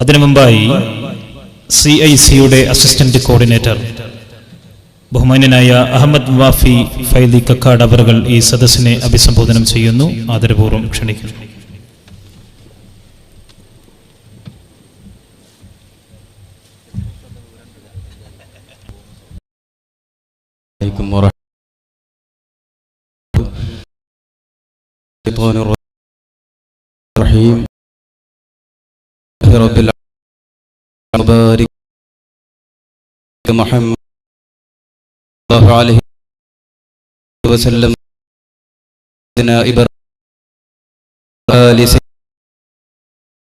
അതിനു മുമ്പായി C I സിയുടെ അസിസ്റ്റന്റ് കോർഡിനേറ്റർ ബഹുമാന്യനായ അഹമ്മദ് വാഫി ഫൈലി കക്കാട് അവറുകൾ ഈ സദസ്സിനെ അഭിസംബോധനം ചെയ്യുന്നു ആദരപൂർവ്വം ക്ഷണിക്കുന്നു عليكم ورحمة الشيطان الرحيم رب العالمين وبارك محمد الله عليه وسلم سيدنا إبراهيم آل سيدنا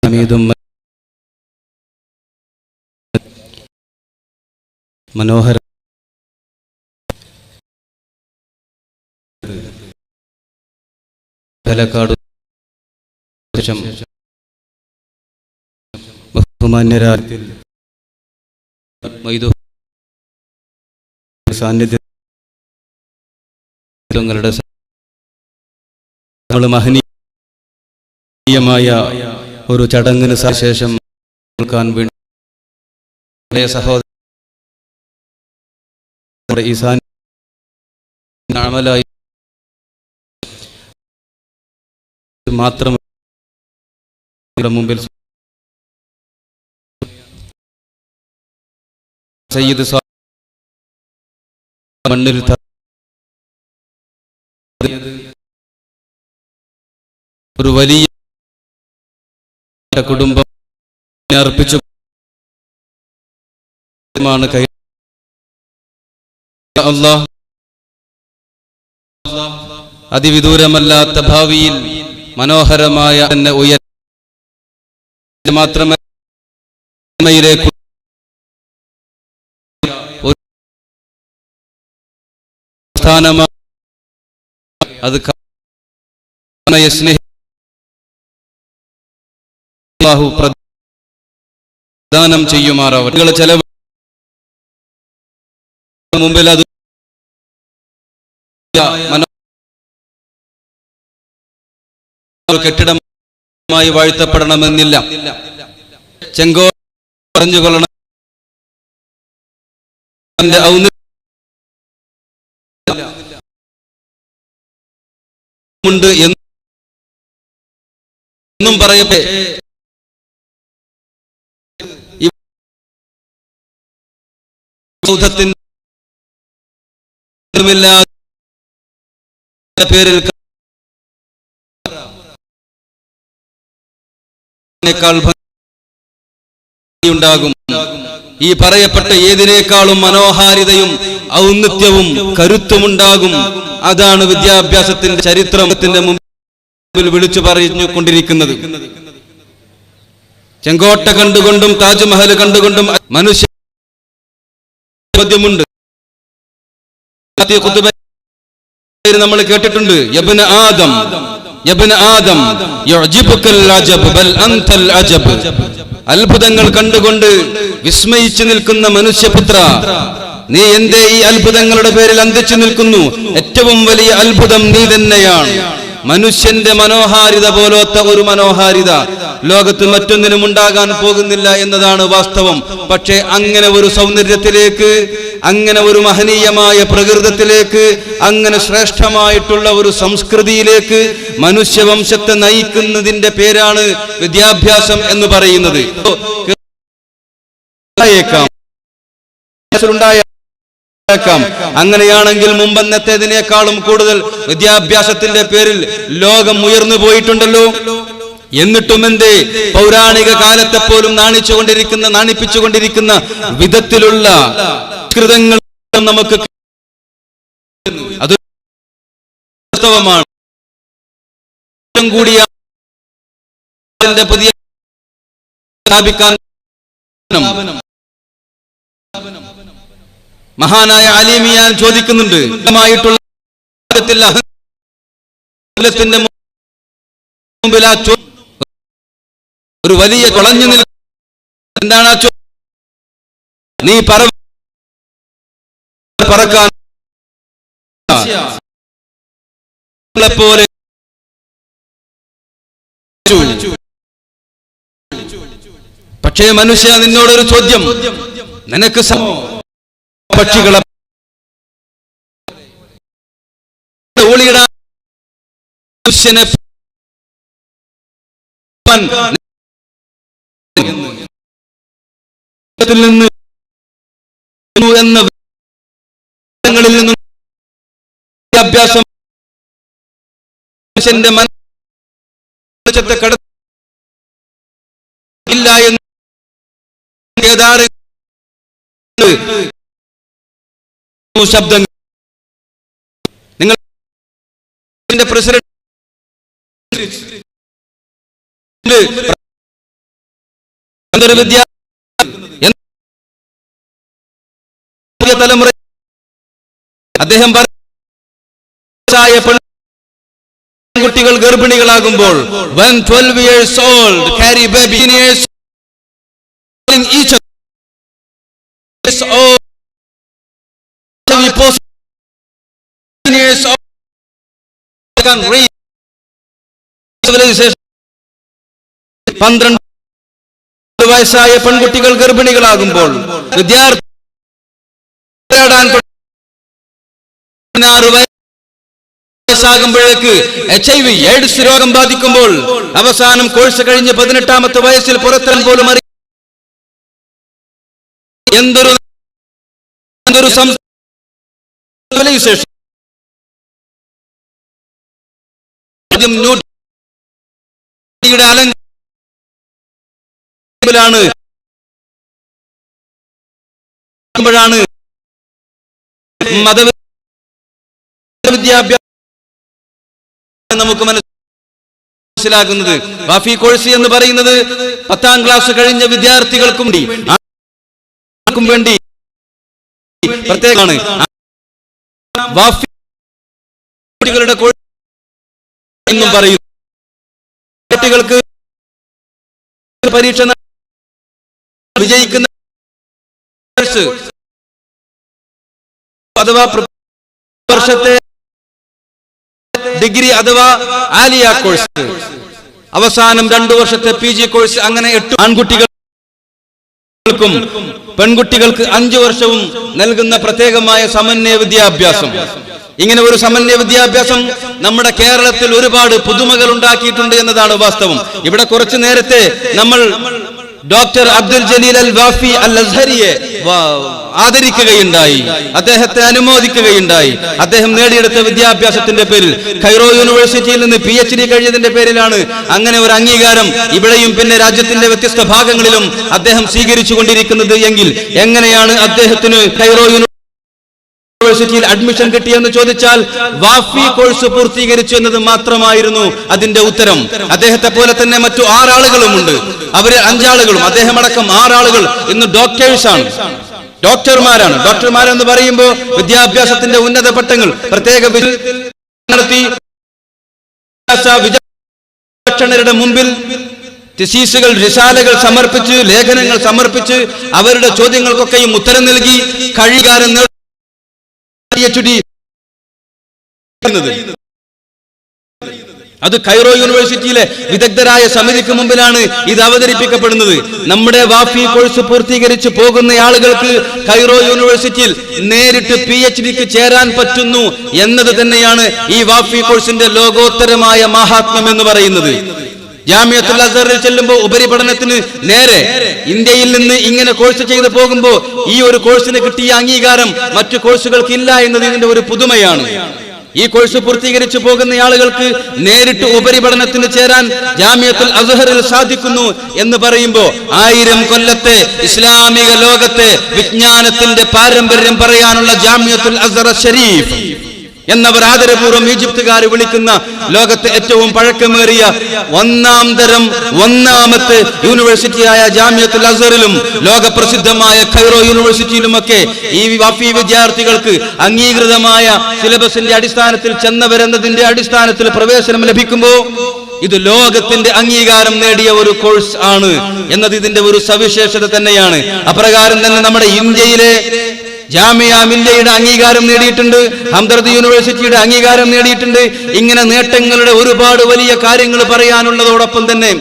حميد مجيد. മനോഹര പാലക്കാട് ശേഷം ബഹുമാന്യരാത്തിൽ മൈതു സാന്നിധ്യം തങ്ങളുടെ സ- നമ്മൾ മഹനീയമായ ഒരു ചടങ്ങിന് ശേഷം കേൾക്കാൻ വേണ്ടി സഹോദര നമ്മുടെ ഈ സാന്നിധ്യം അമലായി മാത്രം മുമ്പിൽ സയ്യിദ് മണ്ണിൽ ഒരു വലിയ കുടുംബം അർപ്പിച്ചു അതിവിദൂരമല്ലാത്ത ഭാവിയിൽ മനോഹരമായ തന്നെ ഉയർ മാത്രമേയിലേക്ക് സ്ഥാനമാ അത് അല്ലാഹു പ്രദാനം ചെയ്യുമാറാവട്ടെ. നിങ്ങൾ ചെലവ് മുമ്പിൽ അത് കെട്ടിടമായി വാഴ്ത്തപ്പെടണമെന്നില്ല. ചെങ്കോ പറഞ്ഞുകൊള്ളണം. ഉണ്ട് എന്നും പറയട്ടെ. പേരിൽ ഉണ്ടാകും ഈ പറയപ്പെട്ട ഏതിനേക്കാളും മനോഹാരിതയും ഔന്നത്യവും കരുത്തുമുണ്ടാകും. അതാണ് വിദ്യാഭ്യാസത്തിന്റെ ചരിത്രത്തിന്റെ മുമ്പിൽ വിളിച്ചു പറഞ്ഞു കൊണ്ടിരിക്കുന്നത് ചെങ്കോട്ട കണ്ടുകൊണ്ടും താജ്മഹൽ കണ്ടുകൊണ്ടും മനുഷ്യ നമ്മൾ കേട്ടിട്ടുണ്ട്. ആദം. ആദം അത്ഭുതങ്ങൾ കണ്ടുകൊണ്ട് വിസ്മയിച്ചു നിൽക്കുന്ന മനുഷ്യപുത്ര നീ എന്തേ ഈ അത്ഭുതങ്ങളുടെ പേരിൽ അന്തിച്ചു നിൽക്കുന്നു? ഏറ്റവും വലിയ അത്ഭുതം നീ തന്നെയാണ്. മനുഷ്യന്റെ മനോഹാരിത പോലത്തെ ഒരു മനോഹാരിത. ലോകത്ത് മറ്റൊന്നിനും ഉണ്ടാകാൻ പോകുന്നില്ല എന്നതാണ് വാസ്തവം. പക്ഷേ അങ്ങനെ ഒരു സൗന്ദര്യത്തിലേക്ക് അങ്ങനെ ഒരു മഹനീയമായ പ്രകൃതത്തിലേക്ക് അങ്ങനെ ശ്രേഷ്ഠമായിട്ടുള്ള ഒരു സംസ്കൃതിയിലേക്ക് മനുഷ്യവംശത്തെ നയിക്കുന്നതിന്റെ പേരാണ് വിദ്യാഭ്യാസം എന്ന് പറയുന്നത്. അങ്ങനെയാണെങ്കിൽ മുമ്പന്നത്തേതിനേക്കാളും കൂടുതൽ വിദ്യാഭ്യാസത്തിന്റെ പേരിൽ ലോകം ഉയർന്നു പോയിട്ടുണ്ടല്ലോ. എന്നിട്ടും എന്തേ പൗരാണിക കാലത്തെ പോലും നാണിച്ചുകൊണ്ടിരിക്കുന്ന നാണിപ്പിച്ചുകൊണ്ടിരിക്കുന്ന വിധത്തിലുള്ള കൃതങ്ങൾ നമുക്ക് അത് വാസ്തവമാണ് കൂടിയ പുതിയ സ്ഥാപിക്കാൻ മഹാനായ അലിമിയാൻ ചോദിക്കുന്നുണ്ട്. മുമ്പിൽ ആ ഒരു വലിയ കുളഞ്ഞു നിൽക്കുന്ന എന്താണ് ആ നീ പറ പറക്കാൻ പക്ഷേ മനുഷ്യ നിന്നോടൊരു ചോദ്യം. നിനക്ക് പക്ഷികളെ ഊളിയിടാൻ മനുഷ്യനെ നിന്ന് എന്ന മനുഷ്യന്റെ മനസ്സത്തെ കട ഇല്ല എന്ന് ശബ്ദം നിങ്ങൾ പ്രസിഡന്റ് വിദ്യ തലമുറ അദ്ദേഹം പറഞ്ഞ പെൺകുട്ടികൾ ഗർഭിണികളാകുമ്പോൾ when 12 years old carry baby in years in each of years old we post in years old can read civilization പന്ത്രണ്ട് വയസ്സായ പെൺകുട്ടികൾ ഗർഭിണികളാകുമ്പോൾ വിദ്യാർത്ഥി പോരാടാൻ തുട- പതിനാറ് വയസ്സാകുമ്പോഴേക്ക് എച്ച് ഐ വി എയ്ഡ്സ് രോഗം ബാധിക്കുമ്പോൾ അവസാനം കോഴ്സ് കഴിഞ്ഞ് പതിനെട്ടാമത്തെ വയസ്സിൽ പുറത്തരം പോലും അറി എന്തൊരു എന്തൊരു സം- civilization. ആദ്യം ന്യൂട്ടന്റെ അലങ്കാരത്തിലാണ് ാണ് മത വിദ്യാഭ്യാസം നമുക്ക് മനസ്സിലാകുന്നത്. വാഫി കോഴ്സ് എന്ന് പറയുന്നത് പത്താം ക്ലാസ് കഴിഞ്ഞ വിദ്യാർത്ഥികൾക്കും വേണ്ടി. പ്രത്യേകമാണ്. കുട്ടികളുടെ എന്നും കുട്ടികൾക്ക് പരീക്ഷ വിജയിക്കുന്ന അഥവാ വർഷത്തെ ഡിഗ്രി അഥവാ ആലിയ കോഴ്സ്. അവസാനം രണ്ടു വർഷത്തെ പി ജി കോഴ്സ് അങ്ങനെ എട്ട് ആൺകുട്ടികൾക്കും പെൺകുട്ടികൾക്ക് അഞ്ചു വർഷവും നൽകുന്ന പ്രത്യേകമായ സമന്വയ വിദ്യാഭ്യാസം. ഇങ്ങനെ ഒരു സമന്വയ വിദ്യാഭ്യാസം നമ്മുടെ കേരളത്തിൽ ഒരുപാട് പുതുമകൾ ഉണ്ടാക്കിയിട്ടുണ്ട് എന്നതാണ് വാസ്തവം. ഇവിടെ കുറച്ചു നേരത്തെ നമ്മൾ ഡോക്ടർ അബ്ദുൽ ജലീൽ അൽ വാഫി അൽ അസ്ഹരിയെ ആദരിക്കുകയുണ്ടായി. അദ്ദേഹത്തെ അനുമോദിക്കുകയുണ്ടായി. അദ്ദേഹം നേടിയെടുത്ത വിദ്യാഭ്യാസത്തിന്റെ പേരിൽ കൈറോ യൂണിവേഴ്സിറ്റിയിൽ നിന്ന് പി എച്ച് ഡി കഴിഞ്ഞതിന്റെ പേരിലാണ് അങ്ങനെ ഒരു അംഗീകാരം ഇവിടെയും പിന്നെ രാജ്യത്തിന്റെ വ്യത്യസ്ത ഭാഗങ്ങളിലും അദ്ദേഹം സ്വീകരിച്ചു കൊണ്ടിരിക്കുന്നത് എങ്കിൽ എങ്ങനെയാണ് അദ്ദേഹത്തിന് കൈറോ യൂണിവേഴ്സിറ്റി യൂണിവേഴ്സിറ്റിയിൽ അഡ്മിഷൻ കിട്ടിയെന്ന് ചോദിച്ചാൽ വാഫി കോഴ്സ് പൂർത്തീകരിച്ചു എന്നത് മാത്രമായിരുന്നു അതിന്റെ ഉത്തരം. അദ്ദേഹത്തെ പോലെ തന്നെ മറ്റു ആറാളുകളുമുണ്ട്. അവർ അഞ്ചാളുകളും അദ്ദേഹം അടക്കം ആറാളുകൾ ഇന്ന് ഡോക്ടേഴ്സാണ് ഡോക്ടർമാരാണ് ഡോക്ടർമാരെന്ന് പറയുമ്പോൾ വിദ്യാഭ്യാസത്തിന്റെ ഉന്നത പട്ടങ്ങൾ പ്രത്യേക നടത്തി വിചക്ഷണരുടെ മുമ്പിൽ തിസീസുകൾ റിസാലകൾ സമർപ്പിച്ച് ലേഖനങ്ങൾ സമർപ്പിച്ച് അവരുടെ ചോദ്യങ്ങൾക്കൊക്കെയും ഉത്തരം നൽകി PhD അത് കൈറോ യൂണിവേഴ്സിറ്റിയിലെ വിദഗ്ധരായ സമിതിക്ക് മുമ്പിലാണ് ഇത് അവതരിപ്പിക്കപ്പെടുന്നത്. നമ്മുടെ വാഫി കോഴ്സ് പൂർത്തീകരിച്ച് പോകുന്ന ആളുകൾക്ക് കൈറോ യൂണിവേഴ്സിറ്റിയിൽ നേരിട്ട് പി എച്ച് ഡിക്ക് ചേരാൻ പറ്റുന്നു എന്നത് തന്നെയാണ് ഈ വാഫി കോഴ്സിന്റെ ലോകോത്തരമായ മഹാത്മ്യം എന്ന് പറയുന്നത്. ജാമ്യത്തുൽ അസറിൽ ചെല്ലുമ്പോൾ ഉപരിപഠനത്തിന് നേരെ ഇന്ത്യയിൽ നിന്ന് ഇങ്ങനെ കോഴ്സ് ചെയ്തു പോകുമ്പോൾ ഈ ഒരു കോഴ്സിന് കിട്ടിയ അംഗീകാരം മറ്റു കോഴ്സുകൾക്ക് ഇല്ല എന്നത് ഇതിന്റെ ഒരു പുതുമയാണ്. ഈ കോഴ്സ് പൂർത്തീകരിച്ചു പോകുന്ന ആളുകൾക്ക് നേരിട്ട് ഉപരിപഠനത്തിന് ചേരാൻ ജാമ്യത്തുൽ അസഹറിൽ സാധിക്കുന്നു എന്ന് പറയുമ്പോൾ ആയിരം കൊല്ലത്തെ ഇസ്ലാമിക ലോകത്തെ വിജ്ഞാനത്തിന്റെ പാരമ്പര്യം പറയാനുള്ള ജാമ്യത്തുൽ അസ്ഹർ ഷരീഫ് എന്നവർ ആദരപൂർവം ഈജിപ്തുകാർ വിളിക്കുന്ന ലോകത്തെ ഏറ്റവും പഴക്കമേറിയ ഒന്നാം തരം ഒന്നാമത്തെ യൂണിവേഴ്സിറ്റിയായ ജാമ്യത്തുൽ അസറിലും ലോക പ്രസിദ്ധമായ ഖൈറോ യൂണിവേഴ്സിറ്റിയിലുമൊക്കെ ഈ വാഫി വിദ്യാർത്ഥികൾക്ക് അംഗീകൃതമായ സിലബസിന്റെ അടിസ്ഥാനത്തിൽ ചെന്നവരെന്നതിന്റെ അടിസ്ഥാനത്തിൽ പ്രവേശനം ലഭിക്കുമ്പോൾ ഇത് ലോകത്തിന്റെ അംഗീകാരം നേടിയ ഒരു കോഴ്സ് ആണ്. എന്നത് ഇതിന്റെ ഒരു സവിശേഷത തന്നെയാണ്. അപ്രകാരം തന്നെ നമ്മുടെ ഇന്ത്യയിലെ ജാമിയ മില്ലയുടെ അംഗീകാരം നേടിയിട്ടുണ്ട് ഹംദർദ് യൂണിവേഴ്സിറ്റിയുടെ അംഗീകാരം നേടിയിട്ടുണ്ട്. ഇങ്ങനെ നേട്ടങ്ങളുടെ ഒരുപാട് വലിയ കാര്യങ്ങൾ പറയാനുള്ളതോടൊപ്പം തന്നെ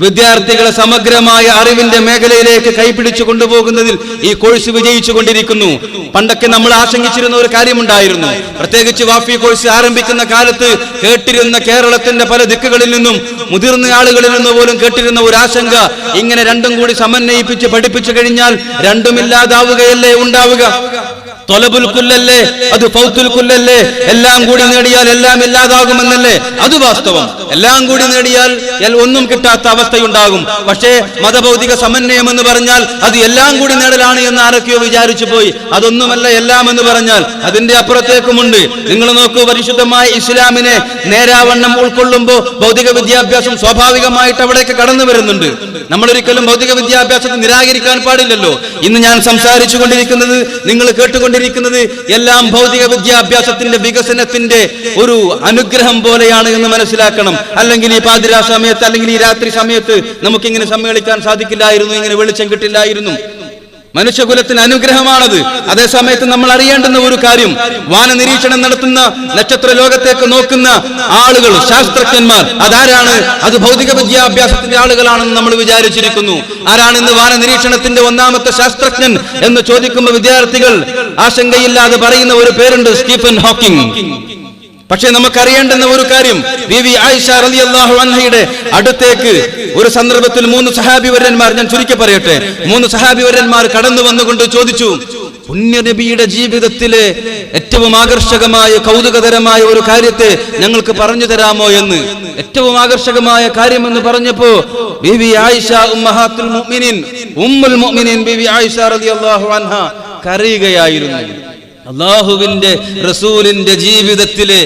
വിദ്യാർത്ഥികളെ സമഗ്രമായ അറിവിന്റെ മേഖലയിലേക്ക് കൈപിടിച്ചു കൊണ്ടുപോകുന്നതിൽ ഈ കോഴ്സ് വിജയിച്ചു കൊണ്ടിരിക്കുന്നു പണ്ടൊക്കെ നമ്മൾ ആശങ്കിച്ചിരുന്ന ഒരു കാര്യമുണ്ടായിരുന്നു. പ്രത്യേകിച്ച് വാഫി കോഴ്സ് ആരംഭിക്കുന്ന കാലത്ത് കേട്ടിരുന്ന കേരളത്തിന്റെ പല ദിക്കുകളിൽ നിന്നും മുതിർന്ന ആളുകളിൽ നിന്ന് പോലും കേട്ടിരുന്ന ഒരു ആശങ്ക ഇങ്ങനെ രണ്ടും കൂടി സമന്വയിപ്പിച്ച് പഠിപ്പിച്ചു കഴിഞ്ഞാൽ രണ്ടുമില്ലാതാവുകയല്ലേ ഉണ്ടാവുക? തൊലബുൽ കുല്ലല്ലേ? അത് ഫൗത്തുൽ കുല്ലല്ലേ? എല്ലാം കൂടി നേടിയാൽ എല്ലാം ഇല്ലാതാകുമെന്നല്ലേ? അത് വാസ്തവം. എല്ലാം കൂടി നേടിയാൽ ഒന്നും കിട്ടാത്ത അവസ്ഥയുണ്ടാകും. പക്ഷേ മതഭൗതിക സമന്വയം എന്ന് പറഞ്ഞാൽ അത് എല്ലാം കൂടി നേടലാണ് എന്ന് ആരൊക്കെയോ വിചാരിച്ചു പോയി. അതൊന്നുമല്ല എല്ലാം എന്ന് പറഞ്ഞാൽ അതിന്റെ അപ്പുറത്തേക്കുമുണ്ട്. നിങ്ങൾ നോക്കൂ പരിശുദ്ധമായ ഇസ്ലാമിനെ നേരാവണ്ണം ഉൾക്കൊള്ളുമ്പോൾ ഭൗതിക വിദ്യാഭ്യാസം സ്വാഭാവികമായിട്ട് അവിടേക്ക് കടന്നു വരുന്നുണ്ട്. നമ്മൾ ഒരിക്കലും ഭൗതിക വിദ്യാഭ്യാസത്തെ നിരാകരിക്കാൻ പാടില്ലല്ലോ. ഇന്ന് ഞാൻ സംസാരിച്ചു കൊണ്ടിരിക്കുന്നത് നിങ്ങൾ കേട്ടുകൊണ്ടിരിക്കുന്നത് എല്ലാം ഭൗതിക വിദ്യാഭ്യാസത്തിന്റെ വികസനത്തിന്റെ ഒരു അനുഗ്രഹം പോലെയാണ് എന്ന് മനസ്സിലാക്കണം. അല്ലെങ്കിൽ ഈ പാതിരാ സമയത്ത് അല്ലെങ്കിൽ ഈ രാത്രി സമയത്ത് നമുക്കിങ്ങനെ സമ്മേളിക്കാൻ സാധിക്കില്ലായിരുന്നു ഇങ്ങനെ വെളിച്ചം കിട്ടില്ലായിരുന്നു. മനുഷ്യകുലത്തിന് അനുഗ്രഹമാണത്. അതേസമയത്ത് നമ്മൾ അറിയേണ്ടുന്ന ഒരു കാര്യം. വാന നിരീക്ഷണം നടത്തുന്ന നക്ഷത്ര ലോകത്തേക്ക് നോക്കുന്ന ആളുകൾ ശാസ്ത്രജ്ഞന്മാർ അതാരാണ്? അത് ഭൗതിക വിദ്യാഭ്യാസത്തിന്റെ ആളുകളാണെന്ന് നമ്മൾ വിചാരിച്ചിരിക്കുന്നു. ആരാണ് ഇന്ന് വാന നിരീക്ഷണത്തിന്റെ ഒന്നാമത്തെ ശാസ്ത്രജ്ഞൻ എന്ന് ചോദിക്കുമ്പോൾ വിദ്യാർത്ഥികൾ ആശങ്കയില്ലാതെ പറയുന്ന ഒരു പേരുണ്ട് സ്റ്റീഫൻ ഹോക്കിംഗ്. പക്ഷേ നമുക്കറിയേണ്ടുന്ന ഒരു കാര്യം. വി വി ആയിഷ അള്ളാഹു അൻഹയുടെ അടുത്തേക്ക് ഒരു സന്ദർഭത്തിൽ മൂന്ന് സഹാബിവര്യന്മാർ ഞാൻ ചുരുക്കി പറയട്ടെ മൂന്ന് സഹാബിവര്യന്മാർ കടന്നു വന്നുകൊണ്ട് ചോദിച്ചു പുണ്യനബിയുടെ ജീവിതത്തിലെ ഏറ്റവും ആകർഷകമായ കൗതുകതരമായ ഒരു കാര്യത്തെ ഞങ്ങൾക്ക് പറഞ്ഞു തരാമോ എന്ന്? ഏറ്റവും ആകർഷകമായ കാര്യം എന്ന് പറഞ്ഞപ്പോ ബിവി ആയിഷ ഉമ്മഹാത്തുൽ മുഅ്മിനീൻ ഉമ്മുൽ മുഅ്മിനീൻ ബിവി ആയിഷ റളിയല്ലാഹു അൻഹ കരയുകയായിരുന്നു. അള്ളാഹുവിന്റെ റസൂലിന്റെ ജീവിതത്തിലെ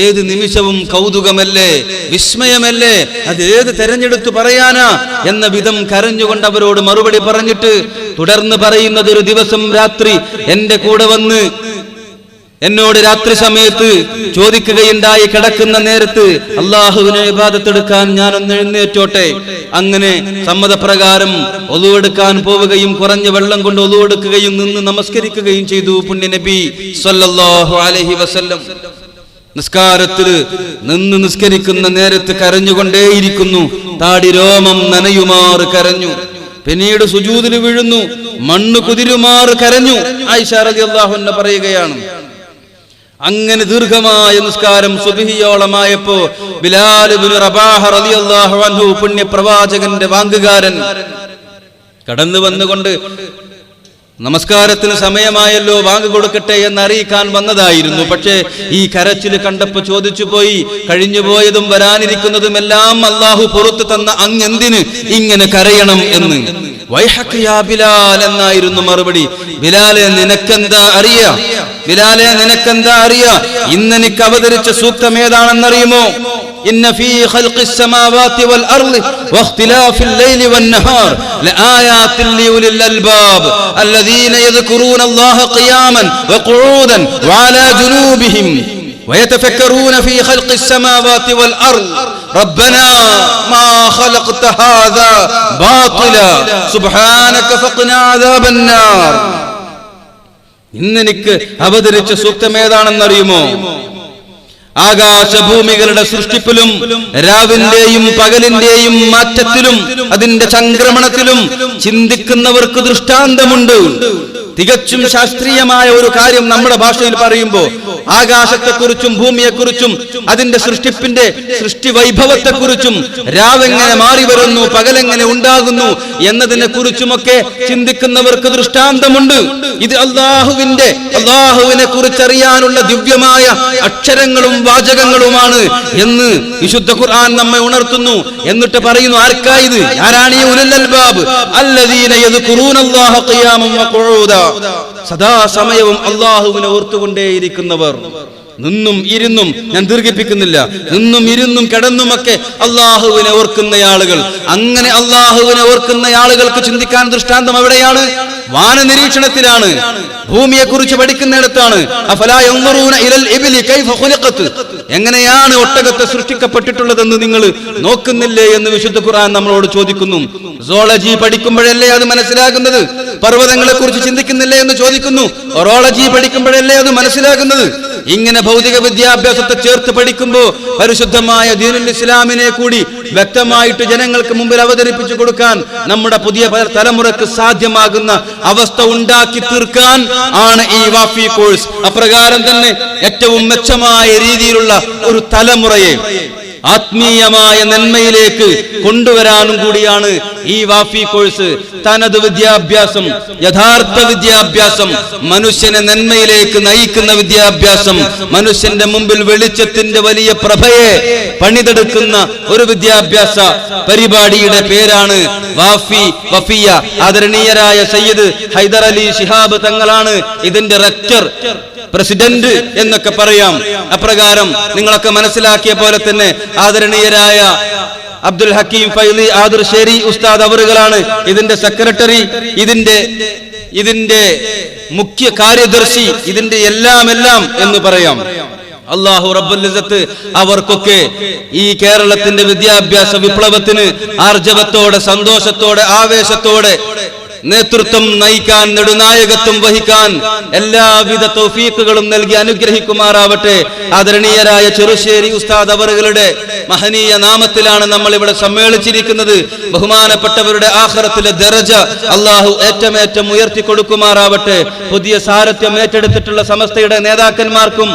ഏത് നിമിഷവും കൗതുകമല്ലേ വിസ്മയമല്ലേ അത് ഏത് തെരഞ്ഞെടുത്തു പറയാനാ എന്ന വിധം കരഞ്ഞുകൊണ്ട് അവരോട് മറുപടി പറഞ്ഞിട്ട് തുടർന്ന് പറയുന്നത് ഒരു ദിവസം രാത്രി എന്റെ കൂടെ വന്ന് എന്നോട് രാത്രി സമയത്ത് ചോദിക്കുകയുണ്ടായി കിടക്കുന്ന നേരത്ത് അള്ളാഹുവിനെ വിവാദത്തെടുക്കാൻ ഞാൻ ഒന്ന് എഴുന്നേറ്റോട്ടെ. അങ്ങനെ സമ്മതപ്രകാരം ഒതുവെടുക്കാൻ പോവുകയും കുറഞ്ഞ വെള്ളം കൊണ്ട് ഒതുവെടുക്കുകയും നിന്ന് നമസ്കരിക്കുകയും ചെയ്തു പുണ്യ നബി സല്ലല്ലാഹു അലൈഹി വസല്ലം. നിസ്കാരത്തിൽ നിന്ന് നിസ്കരിക്കുന്ന നേരത്ത് കരഞ്ഞുകൊണ്ടേയിരിക്കുന്നു. താടി രോമം നനയുമാറ് കരഞ്ഞു. പിന്നീട് സുജൂതിന് വീഴുന്നു. മണ്ണ് കുതിരുമാറ് കരഞ്ഞു. ആയിഷ റളിയല്ലാഹു അൻഹ പറയുകയാണ്. അങ്ങനെ ദീർഘമായ നിസ്കാരം സുബിഹിയോളമായപ്പോ അൻഹു പുണ്യപ്രവാചകന്റെ വാങ്കുകാരൻ കടന്നു വന്നുകൊണ്ട് നമസ്കാരത്തിന് സമയമായല്ലോ വാങ്ങ് കൊടുക്കട്ടെ എന്ന് അറിയിക്കാൻ വന്നതായിരുന്നു. പക്ഷേ ഈ കരച്ചിൽ കണ്ടപ്പോ ചോദിച്ചു പോയി കഴിഞ്ഞുപോയതും വരാനിരിക്കുന്നതും എല്ലാം അള്ളാഹു പുറത്തു തന്ന അങ്ങെന്തിന്? ഇങ്ങനെ കരയണം എന്ന്. ബിലാൽ എന്നായിരുന്നു മറുപടി. ബിലാലെ നിനക്കെന്താ അറിയ? ബിലാലെ നിനക്കെന്താ അറിയ? ഇന്നെനിക്ക് അവതരിച്ച സൂക്തം ഏതാണെന്നറിയുമോ? إن في خلق السماوات والأرض واختلاف الليل والنهار لآيات لأولي الألباب الذين يذكرون الله قياما وقعودا وعلى جنوبهم ويتفكرون في خلق السماوات والأرض ربنا ما خلقت هذا باطلا سبحانك فقنا عذاب النار ഇന്നെനിക്ക് അവതരിച്ച സൂക്തം ഏതാണെന്നറിയുമോ ആകാശഭൂമികളുടെ സൃഷ്ടിപ്പിലും രാവിന്റെയും പകലിന്റെയും മാറ്റത്തിലും അതിന്റെ സംക്രമണത്തിലും ചിന്തിക്കുന്നവർക്ക് ദൃഷ്ടാന്തമുണ്ട്. തികച്ചും ശാസ്ത്രീയമായ ഒരു കാര്യം നമ്മുടെ ഭാഷയിൽ പറയുമ്പോൾ ആകാശത്തെക്കുറിച്ചും ഭൂമിയെക്കുറിച്ചും അതിന്റെ സൃഷ്ടിപ്പിന്റെ സൃഷ്ടി വൈഭവത്തെക്കുറിച്ചും രാവെങ്ങനെ മാറി വരുന്നു പകലെങ്ങനെ ഉണ്ടാകുന്നു എന്നതിനെ കുറിച്ചുമൊക്കെ ചിന്തിക്കുന്നവർക്ക് ദൃഷ്ടാന്തമുണ്ട്. ഇത് അള്ളാഹുവിന്റെ അള്ളാഹുവിനെ കുറിച്ചറിയാനുള്ള ദിവ്യമായ അക്ഷരങ്ങളും വാചകങ്ങളുമാണ് എന്ന് വിശുദ്ധ ഖുർആൻ നമ്മെ ഉണർത്തുന്നു എന്നിട്ട് പറയുന്നു ആർക്കായത് ആരാണ് ഈ ഉലൽ അൽബാബ്? അല്ലദീന യദ്കുറൂനല്ലാഹ ഖിയാമൻ വഖുഊദാ സദാസമയവും അള്ളാഹുവിനെ ഓർത്തുകൊണ്ടേയിരിക്കുന്നവർ. നിന്നും ഇരുന്നും ഞാൻ ദീർഘിപ്പിക്കുന്നില്ല. നിന്നും ഇരുന്നും കിടന്നുമൊക്കെ അള്ളാഹുവിനെ ഓർക്കുന്ന ആളുകൾ. അങ്ങനെ അള്ളാഹുവിനെ ഓർക്കുന്ന ആളുകൾക്ക് ചിന്തിക്കാൻ ദൃഷ്ടാന്തം എവിടെയാണ്? വാന നിരീക്ഷണത്തിലാണ്. ഭൂമിയെ കുറിച്ച് പഠിക്കുന്നിടത്താണ് എങ്ങനെയാണ് ഒട്ടകത്തെ സൃഷ്ടിക്കപ്പെട്ടിട്ടുള്ളതെന്ന് നിങ്ങൾ നോക്കുന്നില്ലേ എന്ന് വിശുദ്ധ ഖുർആൻ നമ്മളോട് ചോദിക്കുന്നു. സോളജി പഠിക്കുമ്പോഴല്ലേ അത് മനസ്സിലാകുന്നത്? പർവതങ്ങളെ കുറിച്ച് ചിന്തിക്കുന്നില്ലേ എന്ന് ചോദിക്കുന്നു. ഒറോളജി പഠിക്കുമ്പോഴല്ലേ അത് മനസ്സിലാകുന്നത്? ഇങ്ങനെ ഭൗതിക വിദ്യാഭ്യാസത്തെ ചേർത്ത് പഠിക്കുമ്പോൾ പരിശുദ്ധമായ ദീനുൽ ഇസ്ലാമിനെ കൂടി വ്യക്തമായിട്ട് ജനങ്ങൾക്ക് മുമ്പിൽ അവതരിപ്പിച്ചു കൊടുക്കാൻ നമ്മുടെ പുതിയ തലമുറയ്ക്ക് സാധ്യമാകുന്ന അവസ്ഥ ഉണ്ടാക്കി തീർക്കാൻ ആണ് ഈ വാഫി കോഴ്സ്. അപ്രകാരം തന്നെ ഏറ്റവും മെച്ചമായ രീതിയിലുള്ള ഒരു തലമുറയെ ആത്മീയമായ നന്മയിലേക്ക് കൊണ്ടുവരാനും കൂടിയാണ് ഈ വാഫി കോഴ്സ്. തനത് വിദ്യാഭ്യാസം യഥാർത്ഥ വിദ്യാഭ്യാസം മനുഷ്യനെ നന്മയിലേക്ക് നയിക്കുന്ന വിദ്യാഭ്യാസം മനുഷ്യന്റെ മുമ്പിൽ വെളിച്ചത്തിന്റെ വലിയ പ്രഭയെ പണിതെടുക്കുന്ന ഒരു വിദ്യാഭ്യാസ പരിപാടിയുടെ പേരാണ് വാഫി വഫിയ. ആദരണീയരായ സയ്യിദ് ഹൈദർ അലി ശിഹാബ് തങ്ങളാണ് ഇതിന്റെ റെക്ടർ. പ്രസിഡന്റ് എന്നൊക്കെ പറയാം. അപ്രകാരം നിങ്ങളൊക്കെ മനസ്സിലാക്കിയ പോലെ തന്നെ ആദരണീയരായ അബ്ദുൽ ഹക്കീം ഫൈലി ആദുർ ഷെരി ഉസ്താദ് അവറുകളാണ് ഇതിന്റെ സെക്രട്ടറി. ഇതിന്റെ ഇതിന്റെ മുഖ്യ കാര്യദർശി ഇതിന്റെ എല്ലാം എല്ലാം എന്ന് പറയാം. അള്ളാഹു റബ്ബുലിസത്ത് അവർക്കൊക്കെ ഈ കേരളത്തിന്റെ വിദ്യാഭ്യാസ വിപ്ലവത്തിന് ആർജവത്തോടെ സന്തോഷത്തോടെ ആവേശത്തോടെ നേതൃത്വം നയിക്കാൻ നെടുനായകത്വം വഹിക്കാൻ എല്ലാവിധ തൗഫീഖുകളും നൽകി അനുഗ്രഹിക്കുമാറാവട്ടെ. ആദരണീയരായ ചെറുശ്ശേരി ഉസ്താദ് അവറുകളുടെ മഹനീയ നാമത്തിലാണ് നമ്മൾ ഇവിടെ സമ്മേളിച്ചിരിക്കുന്നത്. ബഹുമാനപ്പെട്ടവരുടെ ആഹ്റത്തിലെ ദരജ അള്ളാഹു ഏറ്റമേറ്റം ഉയർത്തി കൊടുക്കുമാറാവട്ടെ പുതിയ സാരഥ്യം ഏറ്റെടുത്തിട്ടുള്ള സമസ്തയുടെ നേതാക്കന്മാർക്കും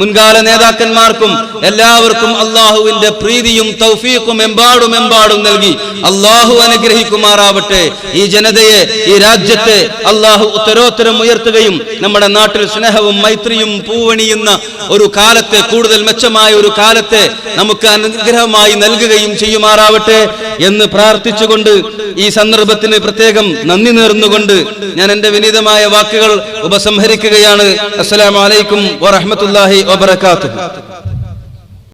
മുൻകാല നേതാക്കന്മാർക്കും എല്ലാവർക്കും അള്ളാഹുവിന്റെ പ്രീതിയും തൗഫീഖും എമ്പാടും എമ്പാടും നൽകി. അള്ളാഹു അനുഗ്രഹിക്കുമാറാവട്ടെ. ഈ ജനതയെ ഈ രാജ്യത്തെ അള്ളാഹു ഉത്തരോത്തരം ഉയർത്തുകയും നമ്മുടെ നാട്ടിൽ സ്നേഹവും മൈത്രിയും പൂവണിയുന്ന ഒരു കാലത്തെ കൂടുതൽ മെച്ചമായ ഒരു കാലത്തെ നമുക്ക് അനുഗ്രഹമായി നൽകുകയും ചെയ്യുമാറാവട്ടെ എന്ന് പ്രാർത്ഥിച്ചുകൊണ്ട് ഈ സന്ദർഭത്തിന് പ്രത്യേകം നന്ദി നേർന്നുകൊണ്ട് ഞാൻ എന്റെ വിനീതമായ വാക്കുകൾ ഉപസംഹരിക്കുകയാണ്. അസ്സലാമു അലൈക്കും wabarakatuh.